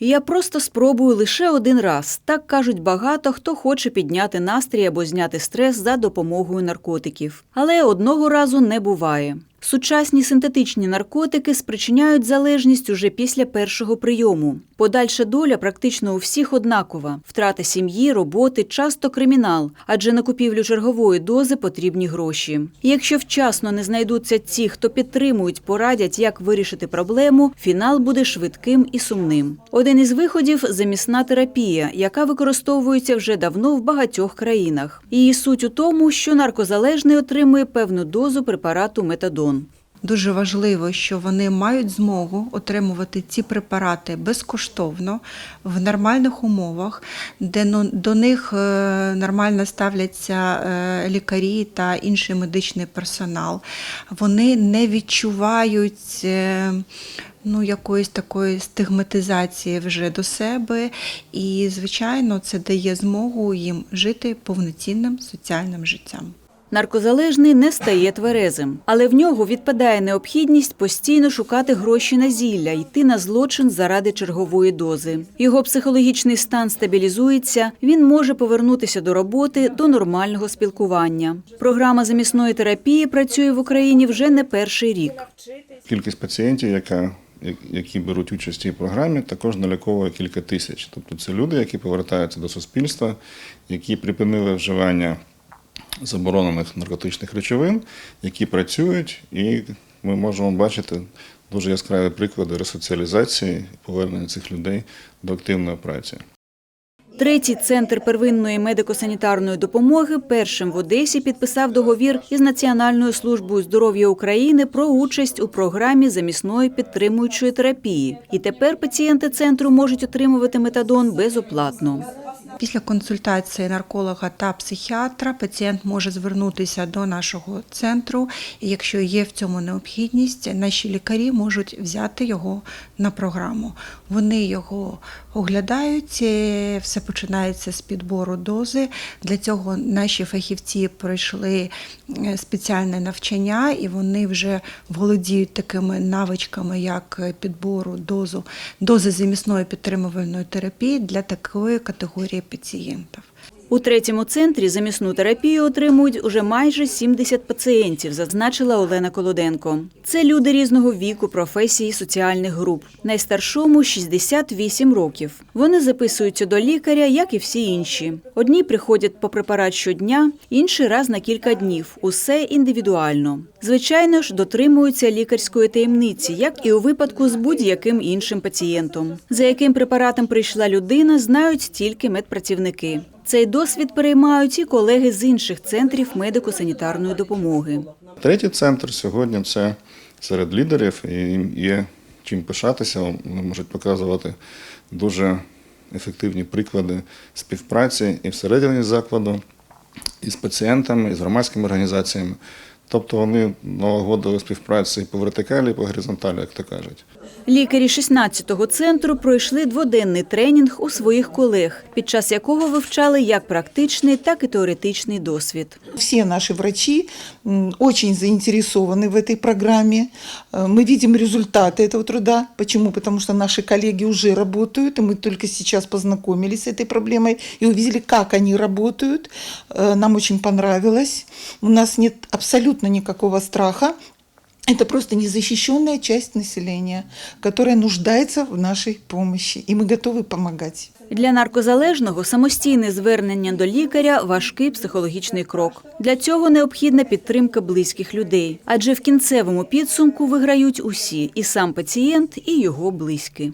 Я просто спробую лише один раз. Так кажуть багато, хто хоче підняти настрій або зняти стрес за допомогою наркотиків. Але одного разу не буває. Сучасні синтетичні наркотики спричиняють залежність уже після першого прийому. Подальша доля практично у всіх однакова: втрата сім'ї, роботи, часто кримінал, адже на купівлю чергової дози потрібні гроші. Якщо вчасно не знайдуться ті, хто підтримують, порадять, як вирішити проблему, фінал буде швидким і сумним. Один із виходів замісна терапія, яка використовується вже давно в багатьох країнах. Її суть у тому, що наркозалежний отримує певну дозу препарату метадон. Дуже важливо, що вони мають змогу отримувати ці препарати безкоштовно в нормальних умовах, де ну, до них е, нормально ставляться е, лікарі та інший медичний персонал. Вони не відчувають. е, Ну, якоїсь такої стигматизації вже до себе, і, звичайно, це дає змогу їм жити повноцінним соціальним життям. Наркозалежний не стає тверезим, але в нього відпадає необхідність постійно шукати гроші на зілля, йти на злочин заради чергової дози. Його психологічний стан стабілізується, він може повернутися до роботи, до нормального спілкування. Програма замісної терапії працює в Україні вже не перший рік. Кількість пацієнтів, яка, які беруть участь цій програмі, також наліковує кілька тисяч. Тобто це люди, які повертаються до суспільства, які припинили вживання заборонених наркотичних речовин, які працюють, і ми можемо бачити дуже яскраві приклади ресоціалізації повернення цих людей до активної праці. Третій центр первинної медико-санітарної допомоги першим в Одесі підписав договір із Національною службою здоров'я України про участь у програмі замісної підтримуючої терапії. І тепер пацієнти центру можуть отримувати метадон безоплатно. Після консультації нарколога та психіатра пацієнт може звернутися до нашого центру, і якщо є в цьому необхідність, наші лікарі можуть взяти його на програму. Вони його оглядають, все починається з підбору дози. Для цього наші фахівці пройшли е, спеціальне навчання, і вони вже володіють такими навичками, як підбору дозу, дози замісної підтримувальної терапії для такої категорії пацієнтів. У третьому центрі замісну терапію отримують уже майже 70 пацієнтів, зазначила Олена Колоденко. Це люди різного віку, професії, соціальних груп. Найстаршому 68 років. Вони записуються до лікаря, як і всі інші. Одні приходять по препарат щодня, інші раз на кілька днів. Усе індивідуально. Звичайно ж, дотримуються лікарської таємниці, як і у випадку з будь-яким іншим пацієнтом. За яким препаратом прийшла людина, знають тільки медпрацівники. Цей досвід переймають і колеги з інших центрів медико-санітарної допомоги. Третій центр сьогодні це серед лідерів, і їм є чим пишатися. Вони можуть показувати дуже ефективні приклади співпраці і всередині закладу, і з пацієнтами, і з громадськими організаціями. Тобто вони налагодили співпрацю і по вертикалі, і по горизонталі, як то кажуть. Лікарі 16-го центру пройшли дводенний тренінг у своїх колег, під час якого вивчали як практичний, так і теоретичний досвід. Все наши врачи м, очень заинтересованы в этой программе. Э, Мы видим результаты этого труда. Почему? Потому что наши коллеги уже работают, и мы только сейчас познакомились с этой проблемой и увидели, как они работают. Э, Нам очень понравилось. У нас нет абсолютно никакого страха. Это просто незащищенная часть населения, которая нуждается в нашей помощи, и мы готовы помогать. Для наркозалежного самостійне звернення до лікаря важкий психологічний крок. Для цього необхідна підтримка близьких людей, адже в кінцевому підсумку виграють усі і сам пацієнт, і його близькі.